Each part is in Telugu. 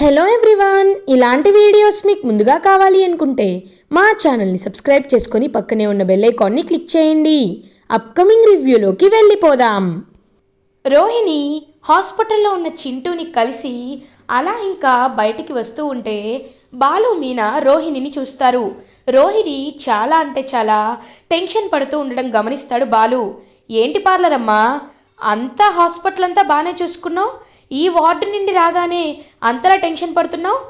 హలో ఎవ్రీవాన్ ఇలాంటి వీడియోస్ మీకు ముందుగా కావాలి అనుకుంటే మా ఛానల్ని సబ్స్క్రైబ్ చేసుకొని పక్కనే ఉన్న బెల్ ఐకాన్ని క్లిక్ చేయండి. అప్కమింగ్ రివ్యూలోకి వెళ్ళిపోదాం. రోహిణి హాస్పిటల్లో ఉన్న చింటూని కలిసి అలా ఇంకా బయటికి వస్తూ ఉంటే బాలు మీనా రోహిణిని చూస్తారు. రోహిణి చాలా అంటే చాలా టెన్షన్ పడుతూ ఉండడం గమనిస్తాడు బాలు. ఏంటి పార్లర్ అమ్మా అంతా హాస్పిటల్ అంతా బాగానే చూసుకున్నావు? ఈ వార్డు నుండి రాగానే అంతలా టెన్షన్ పడుతున్నావు?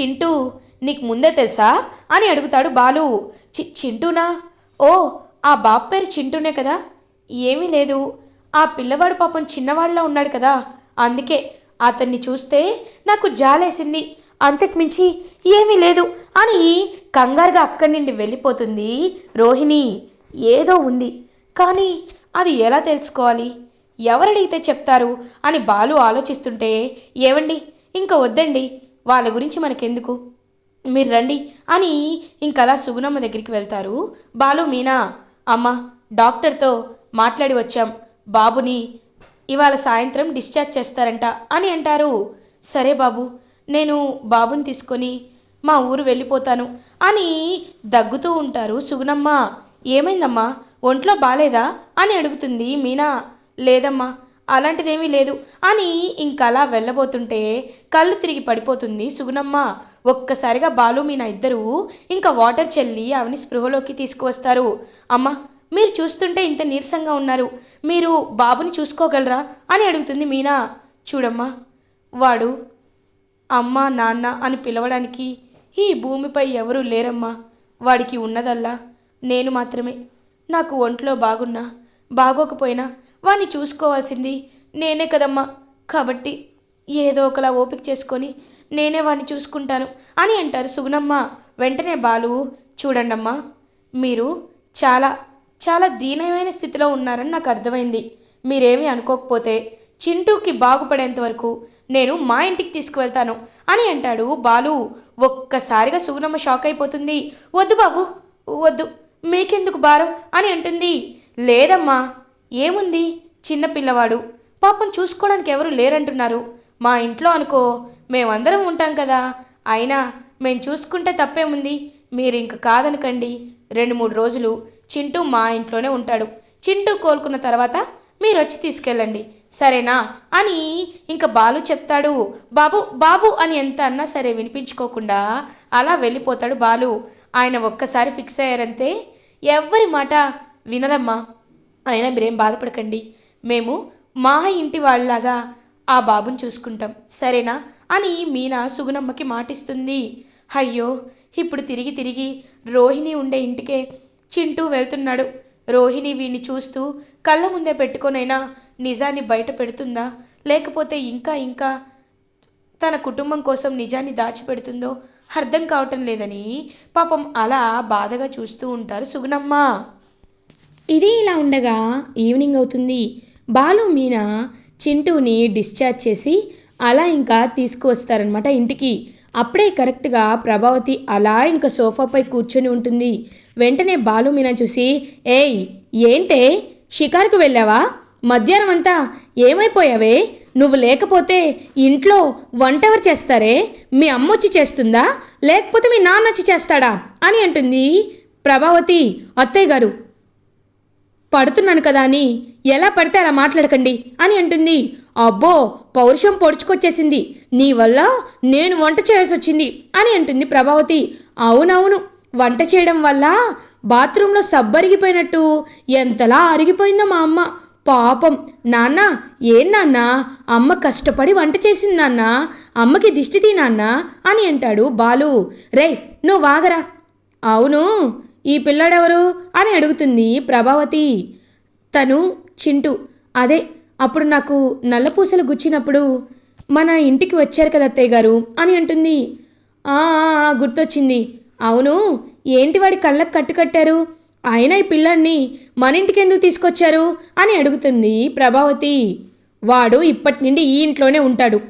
చింటూ నీకు ముందే తెలుసా? అని అడుగుతాడు బాలు. చి చింటూనా? ఓ ఆ బాబు పేరు చింటూనే కదా? ఏమీ లేదు. ఆ పిల్లవాడు పాపం చిన్నవాడిలా ఉన్నాడు కదా. అందుకే అతన్ని చూస్తే నాకు జాలేసింది. అంతకుమించి ఏమీ లేదు అని కంగారుగా అక్కడి నుండి వెళ్ళిపోతుంది రోహిణి. ఏదో ఉంది. కానీ అది ఎలా తెలుసుకోవాలి? ఎవరడిగితే చెప్తారు అని బాలు ఆలోచిస్తుంటే ఏవండి ఇంకా వద్దండి వాళ్ళ గురించి మనకెందుకు? మీరు రండి అని ఇంకలా సుగుణమ్మ దగ్గరికి వెళ్తారు. బాలు మీనా అమ్మ డాక్టర్తో మాట్లాడి వచ్చాం. బాబుని ఇవాళ సాయంత్రం డిశ్చార్జ్ చేస్తారంట అని అంటారు. సరే బాబు నేను బాబుని తీసుకొని మా ఊరు వెళ్ళిపోతాను అని దగ్గుతూ ఉంటారు సుగుణమ్మ. ఏమైందమ్మా ఒంట్లో బాలేదా అని అడుగుతుంది మీనా. లేదమ్మా అలాంటిదేమీ లేదు. అని ఇంకలా వెళ్ళబోతుంటే కళ్ళు తిరిగి పడిపోతుంది సుగుణమ్మ. ఒక్కసారిగా బాలు మీ నా ఇద్దరు ఇంకా వాటర్ చెల్లి ఆవిని స్పృహలోకి తీసుకువస్తారు. అమ్మ మీరు చూస్తుంటే ఇంత నీరసంగా ఉన్నారు. మీరు బాబుని చూసుకోగలరా? అని అడుగుతుంది మీనా. చూడమ్మా వాడు అమ్మ నాన్న అని పిలవడానికి ఈ భూమిపై ఎవరూ లేరమ్మా. వాడికి ఉన్నదల్లా నేను మాత్రమే. నాకు ఒంట్లో బాగున్నా బాగోకపోయినా వాణ్ణి చూసుకోవాల్సింది నేనే కదమ్మా. కాబట్టి ఏదో ఒకలా ఓపిక చేసుకొని నేనే వాణ్ణి చూసుకుంటాను అని అంటారు సుగుణమ్మ. వెంటనే బాలు చూడండమ్మా మీరు చాలా చాలా దీనమైన స్థితిలో ఉన్నారని నాకు అర్థమైంది. మీరేమీ అనుకోకపోతే చింటూకి బాగుపడేంత వరకు నేను మా ఇంటికి తీసుకువెళ్తాను అని అంటాడు బాలు. ఒక్కసారిగా సుగుణమ్మ షాక్ అయిపోతుంది. వద్దు బాబు వద్దు మీకెందుకు భారం? అని అంటుంది. లేదమ్మా ఏముంది? చిన్నపిల్లవాడు పాపం చూసుకోవడానికి ఎవరు లేరంటున్నారు. మా ఇంట్లో అనుకో మేమందరం ఉంటాం కదా. అయినా మేము చూసుకుంటే తప్పేముంది? మీరు ఇంక కాదనకండి. రెండు మూడు రోజులు చింటూ మా ఇంట్లోనే ఉంటాడు. చింటూ కోలుకున్న తర్వాత మీరు వచ్చి తీసుకెళ్ళండి. సరేనా? అని ఇంకా బాలు చెప్తాడు. బాబు బాబు అని ఎంత అన్నా సరే వినిపించుకోకుండా అలా వెళ్ళిపోతాడు బాలు. ఆయన ఒక్కసారి ఫిక్స్ అయ్యారంతే. ఎవ్వరి మాట వినరమ్మా. అయినా మీరేం బాధపడకండి. మేము మా ఇంటి వాళ్ళలాగా ఆ బాబుని చూసుకుంటాం. సరేనా? అని మీనా సుగుణమ్మకి మాటిస్తుంది. అయ్యో ఇప్పుడు తిరిగి తిరిగి రోహిణి ఉండే ఇంటికే చింటూ వెళ్తున్నాడు. రోహిణి వీడిని చూస్తూ కళ్ళ ముందే పెట్టుకొనైనా నిజాన్ని బయట పెడుతుందా? లేకపోతే ఇంకా ఇంకా తన కుటుంబం కోసం నిజాన్ని దాచిపెడుతుందో అర్థం కావటం లేదని పాపం అలా బాధగా చూస్తూ ఉంటారు సుగుణమ్మ. ఇది ఇలా ఉండగా ఈవినింగ్ అవుతుంది. బాలు మీనా చింటూని డిశ్చార్జ్ చేసి అలా ఇంకా తీసుకువస్తారనమాట ఇంటికి. అప్పుడే కరెక్ట్గా ప్రభావతి అలా ఇంకా సోఫాపై కూర్చొని ఉంటుంది. వెంటనే బాలు మీనా చూసి ఏయ్ ఏంటే? షికార్కు వెళ్ళావా? మధ్యాహ్నం అంతా ఏమైపోయావే? నువ్వు లేకపోతే ఇంట్లో వంట ఎవరు చేస్తారే? మీ అమ్మ వచ్చి చేస్తుందా? లేకపోతే మీ నాన్న వచ్చి చేస్తాడా? అని అంటుంది ప్రభావతి. అత్తయ్య గారు పడుతున్నాను కదా అని. ఎలా పడితే అలా మాట్లాడకండి అని అంటుంది. అబ్బో పౌరుషం పొడుచుకొచ్చేసింది. నీ వల్ల నేను వంట చేయాల్సి వచ్చింది అని అంటుంది ప్రభావతి. అవునవును వంట చేయడం వల్ల బాత్రూంలో సబ్బరిగిపోయినట్టు ఎంతలా అరిగిపోయిందో మా అమ్మ. పాపం. నాన్న ఏం నాన్న? అమ్మ కష్టపడి వంట చేసింది నాన్న. అమ్మకి దిష్టి తీ నాన్న అని అంటాడు బాలు. రే నువ్వు వాగరా. అవును ఈ పిల్లాడెవరు? అని అడుగుతుంది ప్రభావతి. తను చింటూ అదే అప్పుడు నాకు నల్లపూసలు గుచ్చినప్పుడు మన ఇంటికి వచ్చారు కదా అత్తయ్య గారు అని అంటుంది. "ఆ, ఆ, ఆ, గుర్తొచ్చింది. అవును ఏంటి వాడి కళ్ళకు కట్టుకట్టారు? ఆయన ఈ పిల్లాన్ని మన ఇంటికి ఎందుకు తీసుకొచ్చారు? అని అడుగుతుంది ప్రభావతి. వాడు ఇప్పటి నుండి ఈ ఇంట్లోనే ఉంటాడు.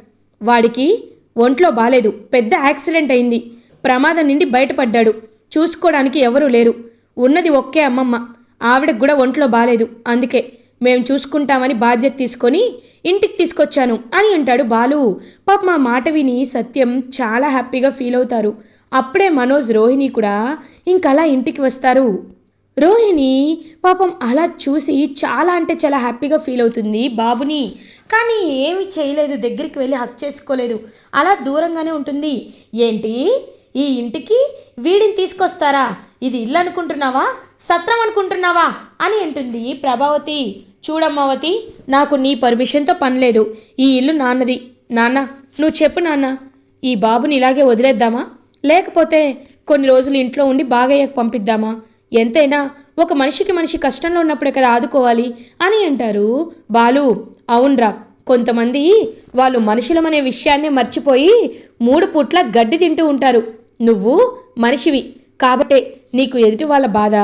వాడికి ఒంట్లో బాలేదు పెద్ద యాక్సిడెంట్ అయింది. ప్రమాదం నుండి బయటపడ్డాడు. చూసుకోవడానికి ఎవరూ లేరు. ఉన్నది ఒక్కే అమ్మమ్మ. ఆవిడకు కూడా ఒంట్లో బాలేదు. అందుకే మేము చూసుకుంటామని బాధ్యత తీసుకొని ఇంటికి తీసుకొచ్చాను అని అంటాడు బాలు. పాప మా మాట విని సత్యం చాలా హ్యాపీగా ఫీల్ అవుతారు. అప్పుడే మనోజ్ రోహిణి కూడా ఇంకలా ఇంటికి వస్తారు. రోహిణి పాపం అలా చూసి చాలా అంటే చాలా హ్యాపీగా ఫీల్ అవుతుంది బాబుని. కానీ ఏమి చేయలేదు. దగ్గరికి వెళ్ళి హక్ చేసుకోలేదు. అలా దూరంగానే ఉంటుంది. ఏంటి? ఈ ఇంటికి వీడిని తీసుకొస్తారా? ఇది ఇల్లు అనుకుంటున్నావా? సత్రం అనుకుంటున్నావా? అని అంటుంది ప్రభావతి. చూడమ్మవతి నాకు నీ పర్మిషన్తో పని లేదు. ఈ ఇల్లు నాన్నది. నాన్న నువ్వు చెప్పు నాన్న. ఈ బాబుని ఇలాగే వదిలేద్దామా? లేకపోతే కొన్ని రోజులు ఇంట్లో ఉండి బాగయ్యకు పంపిద్దామా? ఎంతైనా ఒక మనిషికి మనిషి కష్టంలో ఉన్నప్పుడే కదా ఆదుకోవాలి అని అంటారు బాలు. అవునరా. కొంతమంది వాళ్ళు మనుషులమనే విషయాన్ని మర్చిపోయి మూడు పూట్ల గడ్డి తింటూ ఉంటారు. నువ్వు మనిషివి. కాబట్టే నీకు ఎదుటి వాళ్ళ బాధ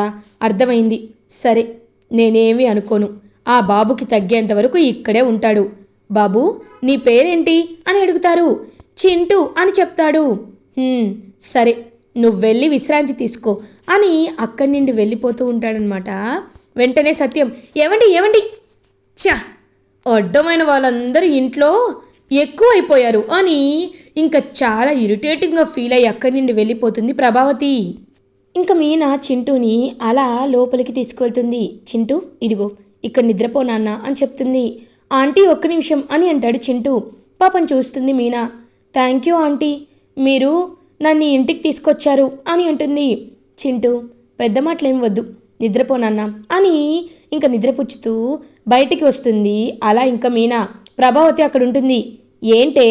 అర్థమైంది. సరే నేనేమి అనుకోను. ఆ బాబుకి తగ్గేంత వరకు ఇక్కడే ఉంటాడు. బాబు నీ పేరేంటి? అని అడుగుతారు. చింటూ అని చెప్తాడు. సరే నువ్వు వెళ్ళి విశ్రాంతి తీసుకో అని అక్కడి నుండి వెళ్ళిపోతూ ఉంటాడనమాట వెంటనే సత్యం ఏమండి ఏమండి చా అడ్డమైన వాళ్ళందరూ ఇంట్లో ఎక్కువైపోయారు అని ఇంకా చాలా ఇరిటేటింగ్గా ఫీల్ అయ్యి అక్కడి నుండి వెళ్ళిపోతుంది ప్రభావతి. ఇంకా మీనా చింటూని అలా లోపలికి తీసుకెళ్తుంది చింటూ ఇదిగో ఇక్కడ నిద్రపో నాన్న అని చెప్తుంది. ఆంటీ ఒక్క నిమిషం అని అంటాడు చింటూ. పాపం చూస్తుంది మీనా. Thank you aunty. మీరు నన్ను ఇంటికి తీసుకొచ్చారు అని అంటుంది. చింటూ పెద్ద మాటలేం వద్దు. నిద్రపోనాన్న అని ఇంకా నిద్రపుచ్చుతూ బయటికి వస్తుంది. అలా ఇంకా మీనా ప్రభావతి అక్కడ ఉంటుంది ఏంటే?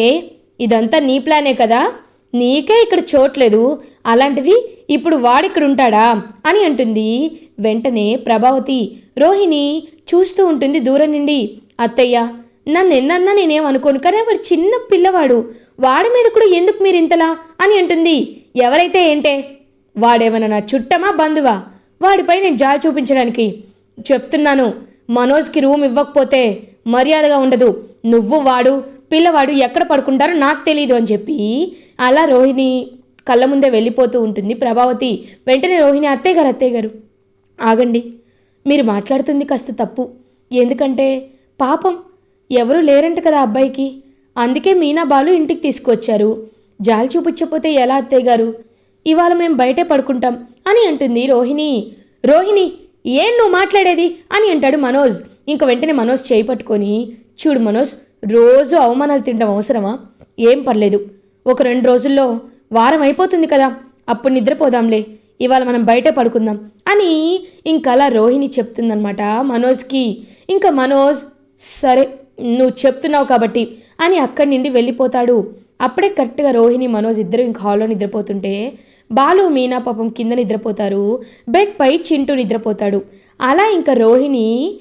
ఇదంతా నీ ప్లానే కదా? నీకే ఇక్కడ చోట్లేదు అలాంటిది ఇప్పుడు వాడిక్కడ ఉంటాడా అని అంటుంది. వెంటనే ప్రభావతి రోహిణి చూస్తూ ఉంటుంది దూరం నుండి. అత్తయ్య నన్ను ఎన్నన్నా నేనేమనుకోను కానీ వాడు చిన్న పిల్లవాడు. వాడి మీద కూడా ఎందుకు మీరు ఇంతలా? అని అంటుంది. ఎవరైతే ఏంటే? వాడేమన్నా నా చుట్టమా బంధువా? వాడిపై నేను జాలి చూపించడానికి. చెప్తున్నాను మనోజ్కి రూమ్ ఇవ్వకపోతే మర్యాదగా ఉండదు. నువ్వు వాడు పిల్లవాడు ఎక్కడ పడుకుంటారో నాకు తెలియదు అని చెప్పి అలా రోహిణి కళ్ళ ముందే వెళ్ళిపోతూ ఉంటుంది. ప్రభావతి వెంటనే రోహిణి అత్తయ్య గారు అత్తయ్య గారు. ఆగండి. మీరు మాట్లాడుతుంది కాస్త తప్పు. ఎందుకంటే పాపం ఎవరు లేరంట కదా అబ్బాయికి. అందుకే మీనా బాలు ఇంటికి తీసుకొచ్చారు. జాలి చూపించకపోతే ఎలా అత్తయ్య గారు? ఇవాళ మేము బయటే పడుకుంటాం అని అంటుంది రోహిణి. రోహిణి ఏం నువ్వు మాట్లాడేది? అని అంటాడు మనోజ్. ఇంక వెంటనే మనోజ్ చేయి పట్టుకొని చూడు మనోజ్ రోజు అవమానాలు తినడం అవసరమా? ఏం పర్లేదు. ఒక రెండు రోజుల్లో వారం అయిపోతుంది కదా. అప్పుడు నిద్రపోదాంలే. ఇవాళ మనం బయట పడుకుందాం అని ఇంకలా రోహిణి చెప్తుందనమాట మనోజ్కి ఇంకా మనోజ్ సరే నువ్వు చెప్తున్నావు కాబట్టి అని అక్కడి నుండి వెళ్ళిపోతాడు. అప్పుడే కరెక్ట్గా రోహిణి మనోజ్ ఇద్దరు ఇంకా హాల్లో నిద్రపోతుంటే బాలు మీనా పాపం కింద నిద్రపోతారు. బెడ్ పై చింటూ నిద్రపోతాడు. అలా ఇంకా రోహిణి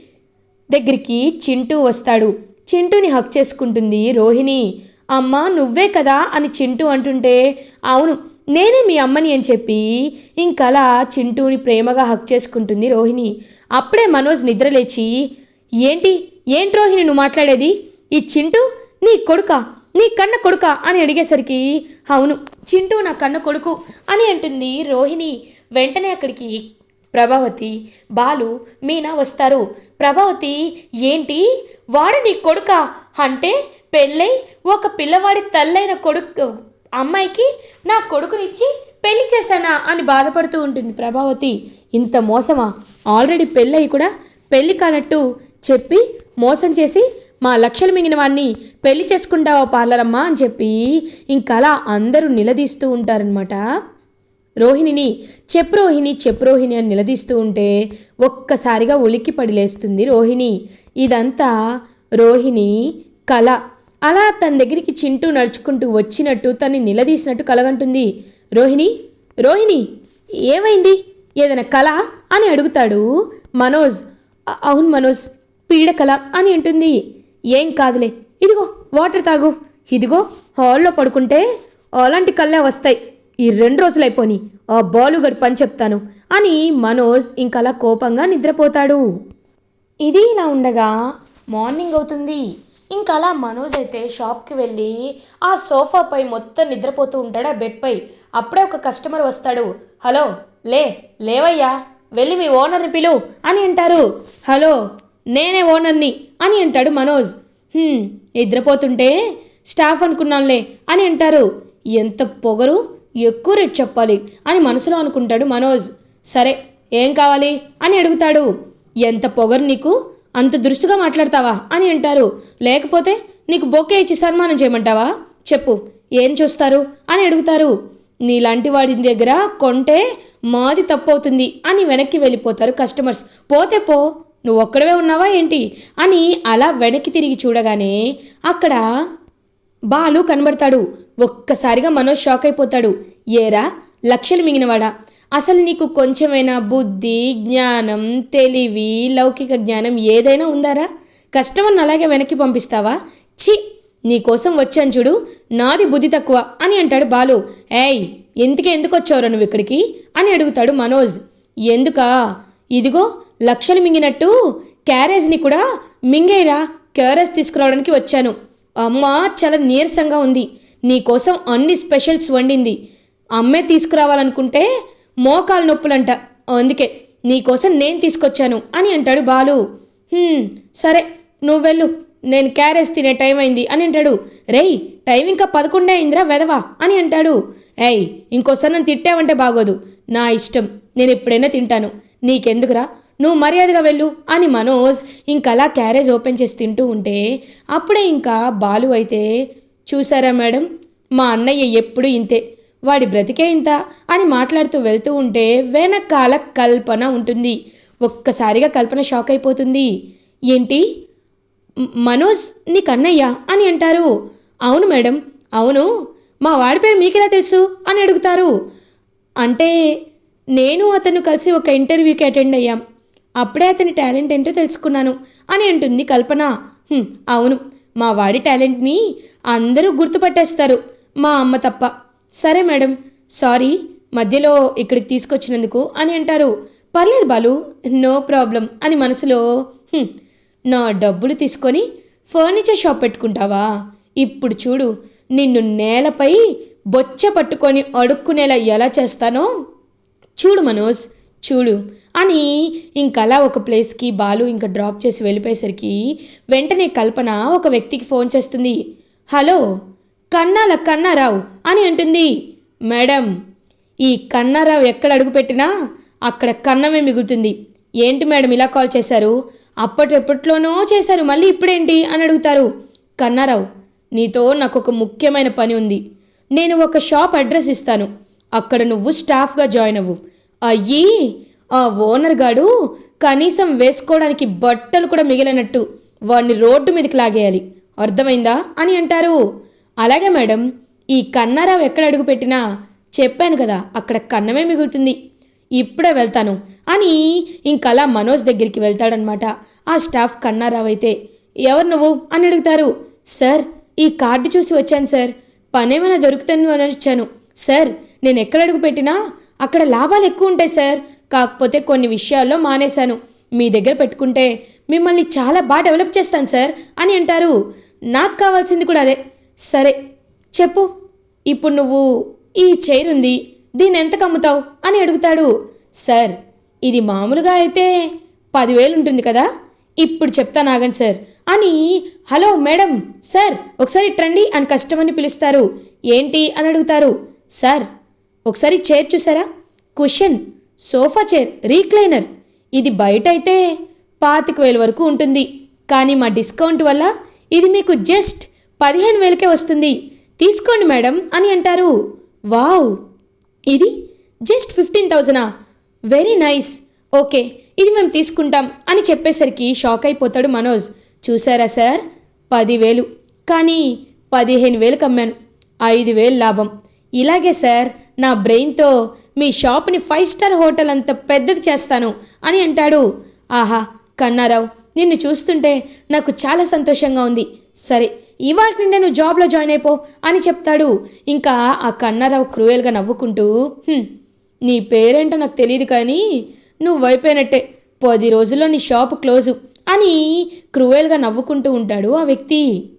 దగ్గరికి చింటూ వస్తాడు. చింటూని హక్ చేసుకుంటుంది రోహిణి. అమ్మా నువ్వే కదా అని చింటూ అంటుంటే అవును నేనే మీ అమ్మని అని చెప్పి ఇంకలా చింటూని ప్రేమగా హక్ చేసుకుంటుంది రోహిణి. అప్పుడే మనోజ్ నిద్రలేచి ఏంటి ఏంటి రోహిణి నువ్వు మాట్లాడేది? ఈ చింటూ నీ కొడుక నీ కన్న కొడుక? అని అడిగేసరికి అవును చింటూ నా కన్న కొడుకు అని అంటుంది రోహిణి. వెంటనే అక్కడికి ప్రభావతి బాలు మీనా వస్తారు. ప్రభావతి ఏంటి? వాడు నీ కొడుకా? అంటే పెళ్ళై ఒక పిల్లవాడి తల్లైన కొడుకు అమ్మాయికి నా కొడుకునిచ్చి పెళ్ళి చేశానా అని బాధపడుతూ ఉంటుంది ప్రభావతి. ఇంత మోసమా? ఆల్రెడీ పెళ్ళయి కూడా పెళ్ళి కానట్టు చెప్పి మోసం చేసి మా లక్షలు మింగిన వాడిని పెళ్ళి చేసుకుంటావా పార్లరమ్మా అని చెప్పి ఇంకలా అందరూ నిలదీస్తూ ఉంటారనమాట రోహిణిని చెప్పు రోహిణి చెప్పు రోహిణి అని నిలదీస్తూ ఉంటే ఒక్కసారిగా ఉలిక్కి పడి లేస్తుంది రోహిణి. ఇదంతా రోహిణి కళ అలా తన దగ్గరికి చింటూ నడుచుకుంటూ వచ్చినట్టు తన్ని నిలదీసినట్టు కలగంటుంది. రోహిణి రోహిణి ఏమైంది? ఏదైనా కళ అని అడుగుతాడు మనోజ్. అవును మనోజ్ పీడకల అని అంటుంది. ఏం కాదులే ఇదిగో వాటర్ తాగు. ఇదిగో హాల్లో పడుకుంటే అలాంటి కళ్ళే వస్తాయి. ఈ రెండు రోజులైపోని ఆ బాలుగడు పని చెప్తాను అని మనోజ్ ఇంకలా కోపంగా నిద్రపోతాడు. ఇది ఇలా ఉండగా మార్నింగ్ అవుతుంది. ఇంకా అలా మనోజ్ అయితే షాప్కి వెళ్ళి ఆ సోఫాపై మొత్తం నిద్రపోతూ ఉంటాడు ఆ బెడ్పై అప్పుడే ఒక కస్టమర్ వస్తాడు. హలో లే లేవయ్యా వెళ్ళి మీ ఓనర్ని పిలు అని అంటారు. హలో నేనే ఓనర్ని అని అంటాడు మనోజ్. నిద్రపోతుంటే స్టాఫ్ అనుకున్నాంలే అని అంటారు. ఎంత పొగరు ఎక్కువ రేట్ చెప్పాలి అని మనసులో అనుకుంటాడు మనోజ్. సరే ఏం కావాలి అని అడుగుతాడు. ఎంత పొగరు నీకు? అంత దురుసుగా మాట్లాడతావా? అని అంటారు. లేకపోతే నీకు బొకే ఇచ్చి సన్మానం చేయమంటావా? చెప్పు. ఏం చూస్తారు? అని అడుగుతారు. నీలాంటి వాడి దగ్గర కొంటే మాది తప్పవుతుంది అని వెనక్కి వెళ్ళిపోతారు కస్టమర్స్. పోతే పో. నువ్వు ఒక్కడవే ఉన్నావా ఏంటి? అని అలా వెనక్కి తిరిగి చూడగానే అక్కడ బాలు కనబడతాడు. ఒక్కసారిగా మనోజ్ షాక్ అయిపోతాడు. ఏరా? లక్షలు మింగినవాడా? అసలు నీకు కొంచెమైనా బుద్ధి జ్ఞానం తెలివి లౌకిక జ్ఞానం ఏదైనా ఉందారా? కస్టమర్ని అలాగే వెనక్కి పంపిస్తావా? ఛీ నీకోసం వచ్చాను చూడు నాది బుద్ధి తక్కువ అని అంటాడు బాలు. ఏయ్ ఎందుకే ఎందుకు వచ్చావురా నువ్వు ఇక్కడికి? అని అడుగుతాడు మనోజ్. ఎందుకా? ఇదిగో లక్షలు మింగినట్టు క్యారేజ్ని కూడా మింగేరా? క్యారేజ్ తీసుకురావడానికి వచ్చాను. అమ్మ చాలా నీరసంగా ఉంది. నీకోసం అన్ని స్పెషల్స్ వండింది. అమ్మే తీసుకురావాలనుకుంటే మోకాలు నొప్పులంట. అందుకే నీకోసం నేను తీసుకొచ్చాను అని అంటాడు బాలు. సరే నువ్వు వెళ్ళు. నేను క్యారేజ్ తినే టైం అయింది అని అంటాడు. రేయ్ టైం ఇంకా పదకొండే అయిందిరా వెదవా అని అంటాడు. ఏయ్ ఇంకోసారి నన్ను తిట్టావంటే బాగోదు. నా ఇష్టం నేను ఎప్పుడైనా తింటాను. నీకెందుకురా? నువ్వు మర్యాదగా వెళ్ళు అని మనోజ్ ఇంకలా క్యారేజ్ ఓపెన్ చేసి తింటూ ఉంటే అప్పుడే ఇంకా బాలు అయితే చూసారా మేడం? మా అన్నయ్య ఎప్పుడు ఇంతే. వాడి బ్రతికే ఇంత అని మాట్లాడుతూ వెళ్తూ ఉంటే వెనకాల కల్పన ఉంటుంది. ఒక్కసారిగా కల్పన షాక్ అయిపోతుంది. ఏంటి? మనోజ్ నీ కన్నయ్య అని అంటారు. అవును మేడం అవును. మా వాడి పేరు మీకెలా తెలుసు అని అడుగుతారు. అంటే నేను అతను కలిసి ఒక ఇంటర్వ్యూకి అటెండ్ అయ్యాం. అప్పుడే అతని టాలెంట్ ఏంటో తెలుసుకున్నాను అని అంటుంది కల్పన. అవును. మా వాడి టాలెంట్ని అందరూ గుర్తుపట్టేస్తారు. మా అమ్మ తప్ప. సరే మేడం సారీ మధ్యలో ఇక్కడికి తీసుకొచ్చినందుకు అని అంటారు. పర్లేదు బాలు నో ప్రాబ్లం అని మనసులో నా డబ్బులు తీసుకొని ఫర్నిచర్ షాప్ పెట్టుకుంటావా? ఇప్పుడు చూడు నిన్ను నేలపై బొచ్చ పట్టుకొని అడుక్కునేలా ఎలా చేస్తానో? చూడు మనోజ్ చూడు అని ఇంకలా ఒక ప్లేస్కి బాలు ఇంకా డ్రాప్ చేసి వెళ్ళిపోయేసరికి వెంటనే కల్పన ఒక వ్యక్తికి ఫోన్ చేస్తుంది. హలో కన్నాల కన్నారావు అని అంటుంది. మేడం ఈ కన్నారావు ఎక్కడ అడుగుపెట్టినా అక్కడ కన్నమే మిగులుతుంది. ఏంటి మేడం ఇలా కాల్ చేశారు? అప్పటెప్పట్లోనో చేశారు మళ్ళీ ఇప్పుడేంటి అని అడుగుతారు. కన్నారావు నీతో నాకు ఒక ముఖ్యమైన పని ఉంది. నేను ఒక షాప్ అడ్రస్ ఇస్తాను. అక్కడ నువ్వు స్టాఫ్గా జాయిన్ అవ్వు. అయ్యి ఆ ఓనర్ గాడు కనీసం వేసుకోవడానికి బట్టలు కూడా మిగిలినట్టు వాడిని రోడ్డు మీదకి లాగేయాలి. అర్థమైందా అని అంటారు. అలాగే మేడం ఈ కన్నారావు ఎక్కడ అడుగుపెట్టినా చెప్పాను కదా అక్కడ కన్నమే మిగులుతుంది. ఇప్పుడే వెళ్తాను. అని ఇంకలా మనోజ్ దగ్గరికి వెళ్తాడనమాట ఆ స్టాఫ్ కన్నారావు అయితే ఎవరు నువ్వు? అని అడుగుతారు. సార్ ఈ కార్డు చూసి వచ్చాను సార్. పనేమైనా దొరుకుతాను అని వచ్చాను. సార్ నేను ఎక్కడ అడుగు పెట్టినా అక్కడ లాభాలు ఎక్కువ ఉంటాయి సార్. కాకపోతే కొన్ని విషయాల్లో మానేశాను. మీ దగ్గర పెట్టుకుంటే మిమ్మల్ని చాలా బాగా డెవలప్ చేస్తాను సార్ అని అంటారు. నాకు కావాల్సింది కూడా అదే. సరే చెప్పు. ఇప్పుడు నువ్వు ఈ చైర్ ఉంది దీన్ని ఎంతకు అమ్ముతావు అని అడుగుతాడు. సార్ ఇది మామూలుగా అయితే పదివేలు ఉంటుంది కదా? ఇప్పుడు చెప్తాను ఆగండి సార్. అని హలో మేడం సార్ ఒకసారి ట్రండి అని కస్టమర్ని పిలుస్తారు. ఏంటి అని అడుగుతారు. సార్ ఒకసారి చైర్ చూసారా? Cushion sofa chair recliner. ఇది బయట అయితే పాతిక వేలు వరకు ఉంటుంది. కానీ మా డిస్కౌంట్ వల్ల ఇది మీకు జస్ట్ పదిహేను వేలకే వస్తుంది. తీసుకోండి మేడం అని అంటారు. వావ్! ఇది just fifteen థౌజండా? Very nice. Okay ఇది మేము తీసుకుంటాం అని చెప్పేసరికి షాక్ అయిపోతాడు మనోజ్. చూసారా సార్? పదివేలు. కానీ పదిహేను వేలకు అమ్మాను ఐదు వేలు లాభం. ఇలాగే సార్ నా బ్రెయిన్తో మీ షాప్ని ఫైవ్ స్టార్ హోటల్ అంత పెద్దది చేస్తాను అని అంటాడు. ఆహా కన్నారావు నిన్ను చూస్తుంటే నాకు చాలా సంతోషంగా ఉంది. సరే ఇవాళ నుండే నువ్వు జాబ్లో జాయిన్ అయిపో అని చెప్తాడు. ఇంకా ఆ కన్నారావు క్రూయల్గా నవ్వుకుంటూ నీ పేరేంటో నాకు తెలియదు కానీ నువ్వు అయిపోయినట్టే. పది రోజుల్లో నీ షాప్ క్లోజు అని క్రూయల్గా నవ్వుకుంటూ ఉంటాడు ఆ వ్యక్తి.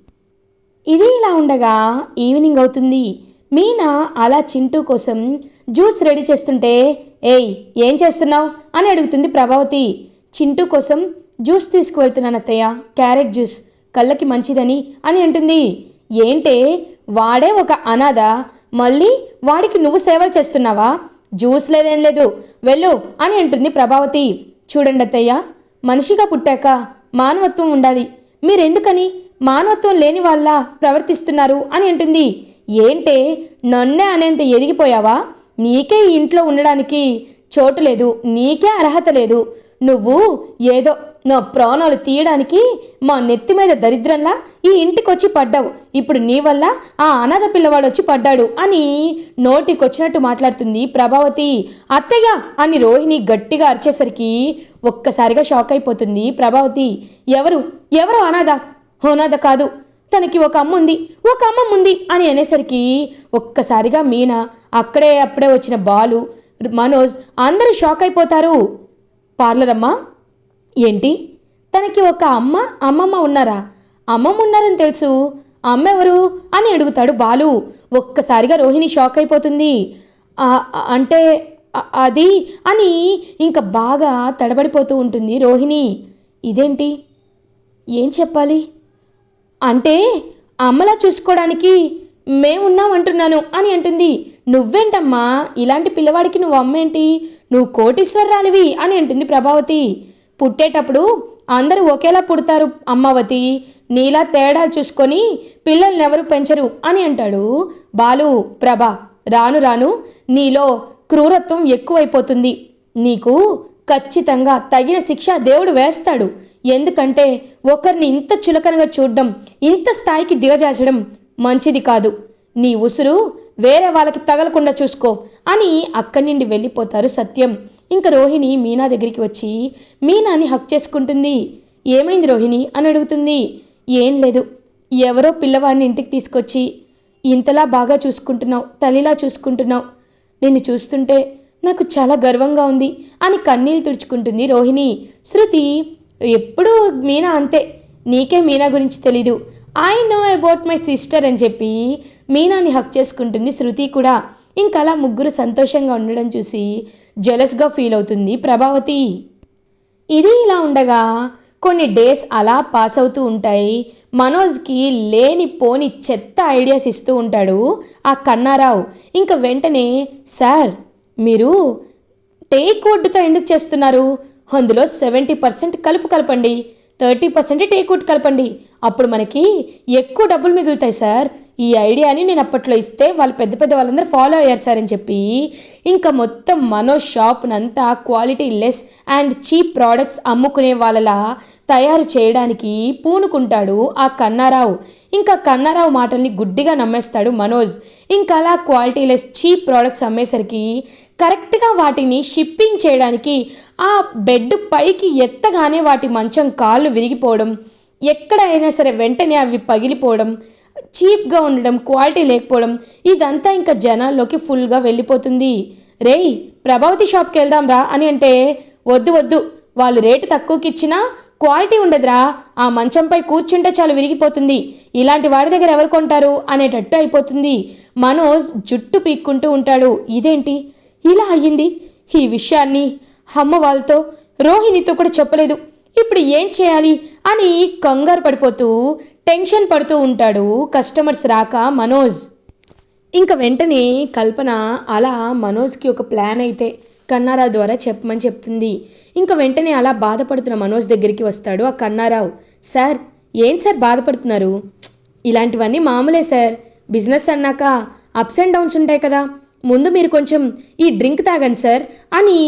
ఇది ఇలా ఉండగా ఈవినింగ్ అవుతుంది. మీనా అలా చింటూ కోసం జ్యూస్ రెడీ చేస్తుంటే ఏయ్ ఏం చేస్తున్నావు? అని అడుగుతుంది ప్రభావతి. చింటూ కోసం జ్యూస్ తీసుకువెళ్తున్నాను అత్తయ్య క్యారెట్ జ్యూస్. కళ్ళకి మంచిదని అని అంటుంది. ఏంటే వాడే ఒక అనాథ మళ్ళీ వాడికి నువ్వు సేవలు చేస్తున్నావా? జ్యూస్ లేదేం లేదు వెళ్ళు అని అంటుంది ప్రభావతి. చూడండి అత్తయ్య మనిషిగా పుట్టాక మానవత్వం ఉండాలి. మీరెందుకని? మానవత్వం లేని వాళ్ళ ప్రవర్తిస్తున్నారు అని అంటుంది. ఏంటే నన్నే అనేంత ఎదిగిపోయావా? నీకే ఈ ఇంట్లో ఉండడానికి చోటు లేదు నీకే అర్హత లేదు. నువ్వు ఏదో నా ప్రాణాలు తీయడానికి మా నెత్తి మీద దరిద్రంలా ఈ ఇంటికొచ్చి పడ్డావు. ఇప్పుడు నీ వల్ల ఆ అనాథ పిల్లవాడు వచ్చి పడ్డాడు అని నోటికొచ్చినట్టు మాట్లాడుతుంది ప్రభావతి. అత్తయ్య! అని రోహిణి గట్టిగా అరిచేసరికి ఒక్కసారిగా షాక్ అయిపోతుంది ప్రభావతి. ఎవరు? ఎవరు అనాథ? అనాథ కాదు. తనకి ఒక అమ్మ ఉంది. ఒక అమ్మ ఉంది అని అనేసరికి ఒక్కసారిగా మీనా అక్కడే అప్పుడే వచ్చిన బాలు మనోజ్ అందరూ షాక్ అయిపోతారు పార్లర్ అమ్మా ఏంటి? తనకి ఒక అమ్మ అమ్మమ్మ ఉన్నారా? అమ్మమ్మ ఉన్నారని తెలుసు. అమ్మ ఎవరు అని అడుగుతాడు బాలు. ఒక్కసారిగా రోహిణి షాక్ అయిపోతుంది. అంటే అది అని ఇంకా బాగా తడబడిపోతూ ఉంటుంది రోహిణి. ఇదేంటి? ఏం చెప్పాలి? అంటే అమ్మలా చూసుకోవడానికి మేమున్నాం అంటున్నాను అని అంటుంది. నువ్వేంటమ్మా? ఇలాంటి పిల్లవాడికి నువ్వు అమ్మేంటి నువ్వు కోటీశ్వరరాలివి అని అంటుంది ప్రభావతి. పుట్టేటప్పుడు అందరూ ఒకేలా పుడతారు అమ్మవతి. నీలా తేడా చూసుకొని పిల్లల్ని ఎవరు పెంచరు అని అంటాడు బాలు. ప్రభ రాను రాను నీలో క్రూరత్వం ఎక్కువైపోతుంది. నీకు ఖచ్చితంగా తగిన శిక్ష దేవుడు వేస్తాడు. ఎందుకంటే ఒకరిని ఇంత చులకనగా చూడడం ఇంత స్థాయికి దిగజార్చడం మంచిది కాదు. నీ ఉసురు వేరే వాళ్ళకి తగలకుండా చూసుకో అని అక్కడి నుండి వెళ్ళిపోతారు సత్యం. ఇంకా రోహిణి మీనా దగ్గరికి వచ్చి మీనాని హక్ చేసుకుంటుంది. ఏమైంది రోహిణి? అని అడుగుతుంది. ఏం లేదు. ఎవరో పిల్లవాడిని ఇంటికి తీసుకొచ్చి ఇంతలా బాగా చూసుకుంటున్నావు తల్లిలా చూసుకుంటున్నావు. నిన్ను చూస్తుంటే నాకు చాలా గర్వంగా ఉంది అని కన్నీళ్ళు తుడుచుకుంటుంది రోహిణి. శృతి ఎప్పుడూ మీనా అంతే. నీకే మీనా గురించి తెలీదు. I know about my sister అని చెప్పి మీనాని హక్ చేసుకుంటుంది శృతి కూడా. ఇంకలా ముగ్గురు సంతోషంగా ఉండడం చూసి జెలస్గా ఫీల్ అవుతుంది ప్రభావతి. ఇది ఇలా ఉండగా కొన్ని డేస్ అలా పాస్ అవుతూ ఉంటాయి. మనోజ్కి లేని పోని చెత్త ఐడియాస్ ఇస్తూ ఉంటాడు ఆ కన్నారావు. ఇంకా వెంటనే సార్ మీరు టేక్ వుడ్తో ఎందుకు చేస్తున్నారు? అందులో సెవెంటీ పర్సెంట్ కలుపు కలపండి. థర్టీ పర్సెంట్ టేక్ వుడ్ కలపండి. అప్పుడు మనకి ఎక్కువ డబ్బులు మిగులుతాయి సార్. ఈ ఐడియాని నేను అప్పట్లో ఇస్తే వాళ్ళు పెద్ద పెద్ద వాళ్ళందరూ ఫాలో అయ్యారు సార్ అని చెప్పి. ఇంకా మొత్తం మనో షాప్నంతా quality less and cheap products అమ్ముకునే వాళ్ళలా తయారు చేయడానికి పూనుకుంటాడు ఆ కన్నారావు. ఇంకా కన్నారావు మాటల్ని గుడ్డిగా నమ్మేస్తాడు మనోజ్. ఇంకా అలా క్వాలిటీ లెస్ చీప్ ప్రోడక్ట్స్ అమ్మేసరికి కరెక్ట్గా వాటిని షిప్పింగ్ చేయడానికి ఆ బెడ్ పైకి ఎత్తగానే వాటి మంచం కాళ్ళు విరిగిపోవడం ఎక్కడైనా సరే వెంటనే అవి పగిలిపోవడం చీప్గా ఉండడం క్వాలిటీ లేకపోవడం ఇదంతా ఇంకా జనాల్లోకి ఫుల్గా వెళ్ళిపోతుంది. రేయ్ ప్రభావతి షాప్కి వెళ్దాం రా అని అంటే వద్దు వద్దు. వాళ్ళు రేటు తక్కువకి ఇచ్చినా క్వాలిటీ ఉండదురా. ఆ మంచంపై కూర్చుంటే చాలు విరిగిపోతుంది. ఇలాంటి వాడి దగ్గర ఎవరు కొంటారు? అనేటట్టు అయిపోతుంది. మనోజ్ జుట్టు పీక్కుంటూ ఉంటాడు. ఇదేంటి? ఇలా అయ్యింది? ఈ విషయాన్ని అమ్మ వాళ్ళతో రోహిణితో కూడా చెప్పలేదు. ఇప్పుడు ఏం చేయాలి? అని కంగారు పడిపోతూ టెన్షన్ పడుతూ ఉంటాడు కస్టమర్స్ రాక మనోజ్. ఇంకా వెంటనే కల్పన అలా మనోజ్కి ఒక ప్లాన్ అయితే కన్నారావు ద్వారా చెప్పమని చెప్తుంది. ఇంకా వెంటనే అలా బాధపడుతున్న మనోజ్ దగ్గరికి వస్తాడు ఆ కన్నారావు. సార్ ఏం సార్ బాధపడుతున్నారు? ఇలాంటివన్నీ మామూలే సార్. బిజినెస్ అన్నాక అప్స్ అండ్ డౌన్స్ ఉంటాయి కదా. ముందు మీరు కొంచెం ఈ డ్రింక్ తాగండి సార్ అని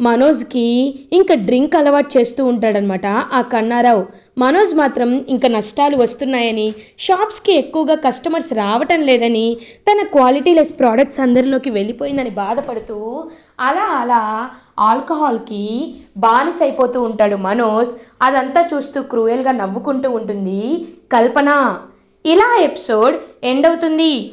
మనోజ్కి ఇంకా డ్రింక్ అలవాటు చేస్తూ ఉంటాడనమాట ఆ కన్నారావు మనోజ్ మాత్రం ఇంకా నష్టాలు వస్తున్నాయని షాప్స్కి ఎక్కువగా కస్టమర్స్ రావటం లేదని తన క్వాలిటీ లెస్ ప్రోడక్ట్స్ అందరిలోకి వెళ్ళిపోయిందని బాధపడుతూ అలా అలా ఆల్కహాల్కి బానిస అయిపోతూ ఉంటాడు మనోజ్. అదంతా చూస్తూ క్రూయల్గా నవ్వుకుంటూ ఉంటుంది. కల్పన ఇలా ఎపిసోడ్ ఎండ్ అవుతుంది.